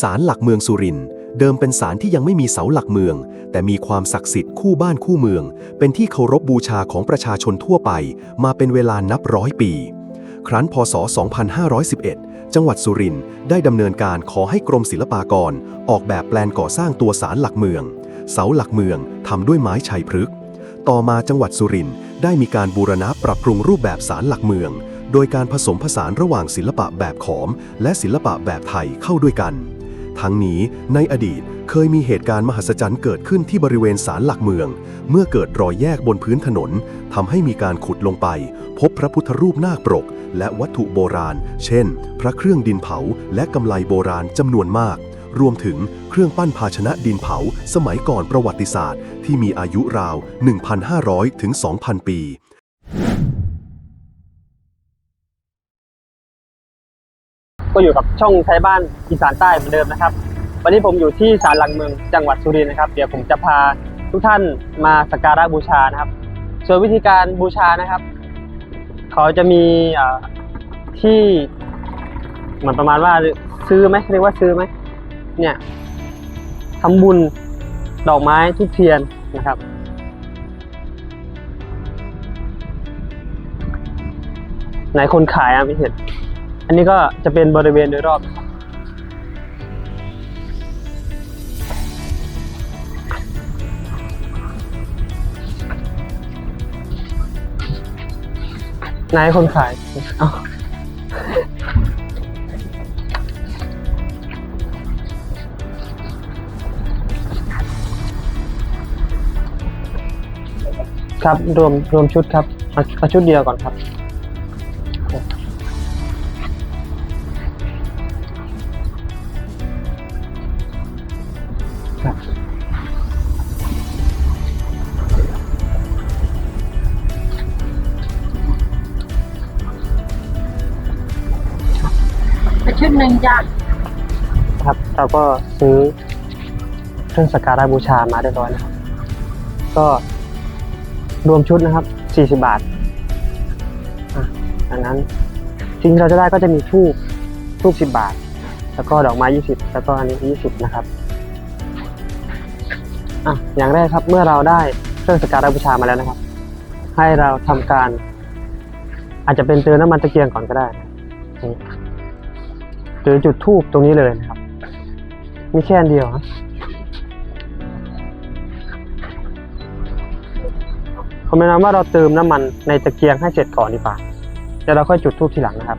ศาลหลักเมืองสุรินทร์เดิมเป็นศาลที่ยังไม่มีเสาหลักเมือง แต่มีความศักดิ์สิทธิ์คู่บ้านคู่เมือง เป็นที่เคารพบูชาของประชาชนทั่วไป มาเป็นเวลานับร้อยปี ครั้นพศ 2511 จังหวัดสุรินทร์ได้ดำเนินการขอให้กรมศิลปากร ออกแบบแปลนก่อสร้างตัวศาลหลักเมือง เสาหลักเมืองทำด้วยไม้ชัยพฤกษ์ต่อมาจังหวัดสุรินทร์ได้มีการบูรณะปรับปรุงรูปแบบศาลหลักเมือง โดยการผสมผสานระหว่างศิลปะแบบขอม และศิลปะแบบไทยเข้าด้วยกัน ทั้งนี้ในอดีตเคยมีเหตุการณ์มหัศจรรย์เกิดขึ้นที่บริเวณศาลหลักเมือง เมื่อเกิดรอยแยกบนพื้นถนนทำให้มีการขุดลงไป พบพระพุทธรูปนาคปรก และวัตถุโบราณ เช่น พระเครื่องดินเผา และกำไลโบราณจำนวนมาก รวมถึงเครื่องปั้นภาชนะดินเผา สมัยก่อนประวัติศาสตร์ ที่มีอายุราว 1,500 ถึง 2,000 ปี ก็อยู่กับช่องไทยบ้านอีสานใต้เหมือนเดิมนะครับ วันนี้ผมอยู่ที่ศาลหลักเมืองจังหวัดสุรินทร์นะครับ เดี๋ยวผมจะพาทุกท่านมาสักการะบูชานะครับ ส่วนวิธีการบูชานะครับ เขาจะมีที่เหมือนประมาณว่าซื้อไหมเรียกว่าซื้อไหมเนี่ยทำบุญดอกไม้ทุกเทียนนะครับไหนคนขายอะไม่เห็น นนี้ก็จะเป็นบริเวณโดยรอบนะครับนายคนขายเอาครับรวมรวมชุดครับเอาเอาชุดเดียวก่อนครับครับ นึ่งจ้ะครับ เราก็ซื้อเครื่องสักการะบูชามาเรียบร้อยนะครับ ก็รวมชุดนะครับ 40 บาทอะดังนั้นสิ่งที่เราจะได้ก็จะมีทูบทูบ10 บาท แล้วก็ดอกไม้ 20 แล้วก็อันนี้ 20 นะครับอะอย่างแรกครับเมื่อเราได้เครื่องสักการะบูชามาแล้วนะครับ ให้เราทำการ อาจจะเป็นเติมน้ำมันตะเกียงก่อนก็ได้นี่ หรือจุดทูบตรงนี้เลยนะครับ มีแค่อันเดียวนะผมแนะนำว่าเราเติมน้ำมันในตะเกียงให้เสร็จก่อนดีกว่าเดี๋ยวเราค่อยจุดทูบทีหลังนะครับ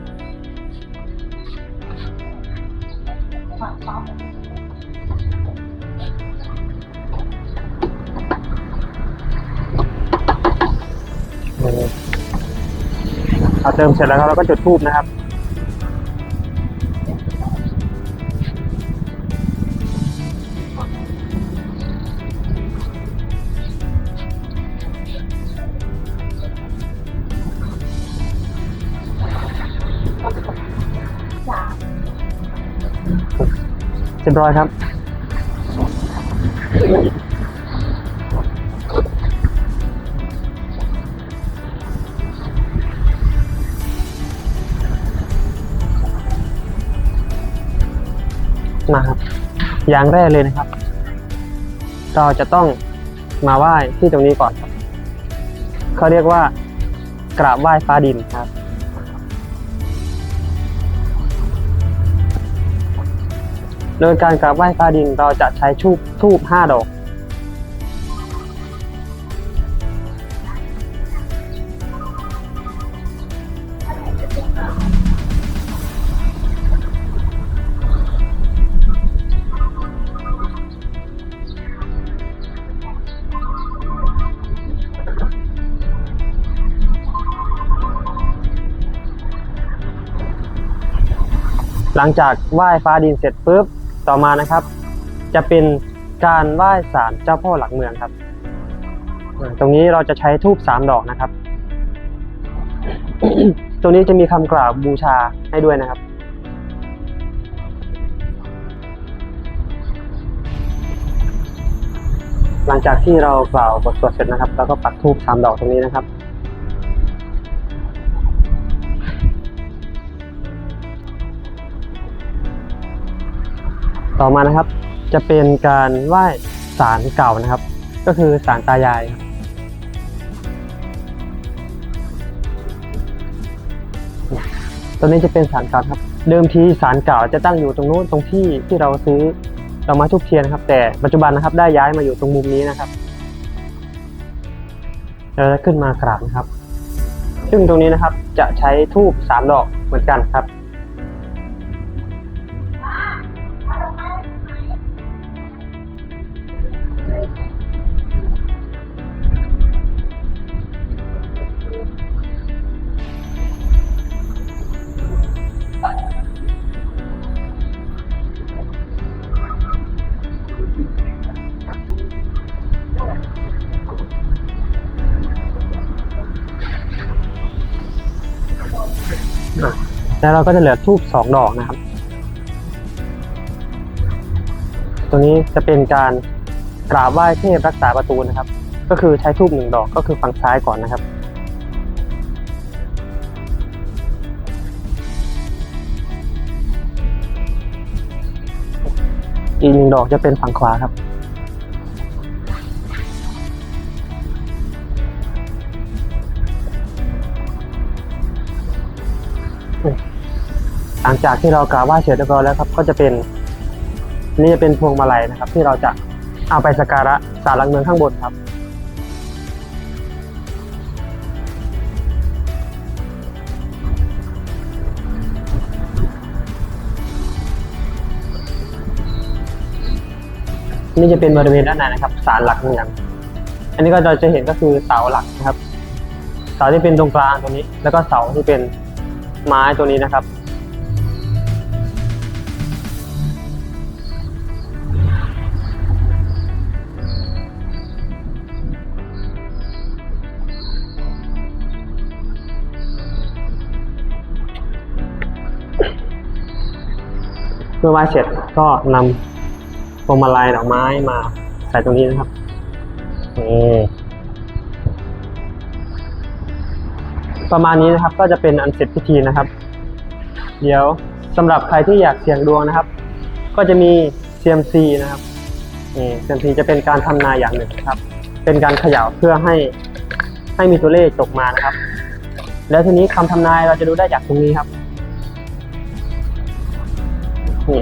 เอาเติมเสร็จแล้วเราก็จุดทูบนะครับ เรียบร้อยครับ มาครับ อย่างแรกเลยนะครับ เราจะต้องมาไหว้ที่ตรงนี้ก่อนครับเขาเรียกว่ากราบไหว้ฟ้าดินครับ โดยการกราบไหว้ฟ้าดินเราจะใช้ทูบทูบห้าดอก หลังจากไหว้ฟ้าดินเสร็จปุ๊บ ต่อมานะครับ จะเป็นการไหว้ศาลเจ้าพ่อหลักเมืองครับ ตรงนี้เราจะใช้ทูบสามดอกนะครับ ตรงนี้จะมีคำกล่าวบูชาให้ด้วยนะครับหลังจากที่เรากล่าวบทสวดเสร็จนะครับเราก็ปักทูบสามดอกตรงนี้นะครับ ต่อมานะครับ จะเป็นการไหว้ศาลเก่านะครับ ก็คือศาลตายายครับตัวนี้จะเป็นศาลเก่าครับ เดิมทีศาลเก่าจะตั้งอยู่ตรงนู้นตรงที่ที่เราซื้อดอกไม้ทุกเทียนนะครับ แต่ปัจจุบันนะครับได้ย้ายมาอยู่ตรงมุมนี้นะครับเราจะขึ้นมากราบนะครับ ซึ่งตรงนี้นะครับจะใช้ทูบสามดอกเหมือนกันครับ แล้วเราก็จะเหลือทูบสองดอกนะครับ ตัวนี้จะเป็นการกราบไหว้เทพรักษาประตูนะครับ ก็คือใช้ทูบหนึ่งดอกก็คือฝั่งซ้ายก่อนนะครับ อีกหนึ่งดอกจะเป็นฝั่งขวาครับ หลังจากที่เรากราบไหว้เสร็จเรียบร้อยแล้วครับ ก็จะเป็นนี่จะเป็นพวงมาลัยนะครับ ที่เราจะเอาไปสักการะศาลหลักเมืองข้างบนครับนี่จะเป็นบริเวณด้านในนะครับศาลหลักเมืองอันนี้ก็เราจะเห็นก็คือเสาหลักนะครับ เสาที่เป็นตรงกลางตรงนี้ แล้วก็เสาที่เป็น ไม้ตัวนี้นะครับ เมื่อไหว้เสร็จก็นำพวงมาลัยดอกไม้มาใส่ตรงนี้นะครับนี่ ประมาณนี้นะครับ ก็จะเป็นอันเสร็จพิธีนะครับ เดี๋ยวสำหรับใครที่อยากเสี่ยงดวงนะครับ ก็จะมี CMC นะครับนี่ CMC จะเป็นการทำนายอย่างหนึ่งนะครับ เป็นการเขย่าเพื่อให้ให้มีตัวเลขตกมานะครับ แล้วทีนี้คำทำนายเราจะดูได้จากตรงนี้ครับนี่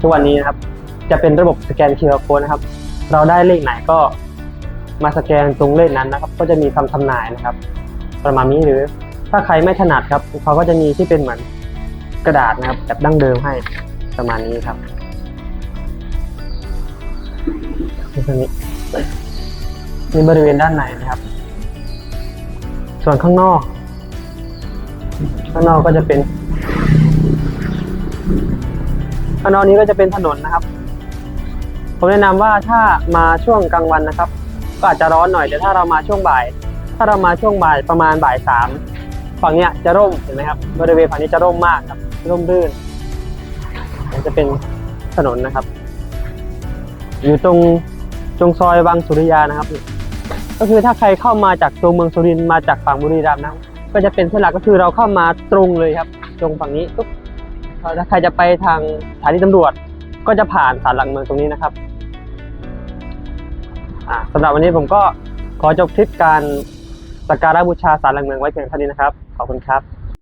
ทุกวันนี้นะครับ จะเป็นระบบสแกน QR code นะครับ เราได้เลขไหนก็มาสแกนตรงเลขนั้นนะครับ ก็จะมีคำทำนายนะครับ ประมาณนี้หรือ ถ้าใครไม่ถนัดครับเขาก็จะมีที่เป็นเหมือนกระดาษนะครับแบบดั้งเดิมให้ประมาณนี้ครับนี่ตรงนี้นี่บริเวณด้านในนะครับ ส่วนข้างนอก ข้างนอกก็จะเป็น ข้างนอกนี้ก็จะเป็นถนนนะครับ ผมแนะนำว่าถ้ามาช่วงกลางวันนะครับ ก็อาจจะร้อนหน่อยแต่ถ้าเรามาช่วงบ่าย ถ้าเรามาช่วงบ่ายประมาณบ่ายสาม ฝั่งเนี้ยจะร่มเห็นไหมครับบริเวณฝั่งนี้จะร่มมากครับร่มรื่นมันจะเป็นถนนนะครับ อยู่ตรงตรงซอยวังสุริยานะครับ ก็คือถ้าใครเข้ามาจากตัวเมืองสุรินทร์มาจากฝั่งบุรีรัมย์นะก็จะเป็นเส้นหลักก็คือเราเข้ามาตรงเลยครับ ตรงฝั่งนี้ปุ๊บถ้าใครจะไปทางสถานีตำรวจ ก็จะผ่านศาลหลักเมืองตรงนี้นะครับสำหรับวันนี้ผมก็ขอจบคลิปการสักการะบูชาศาลหลักเมืองไว้เพียงเท่านี้นะครับ ขอบคุณครับ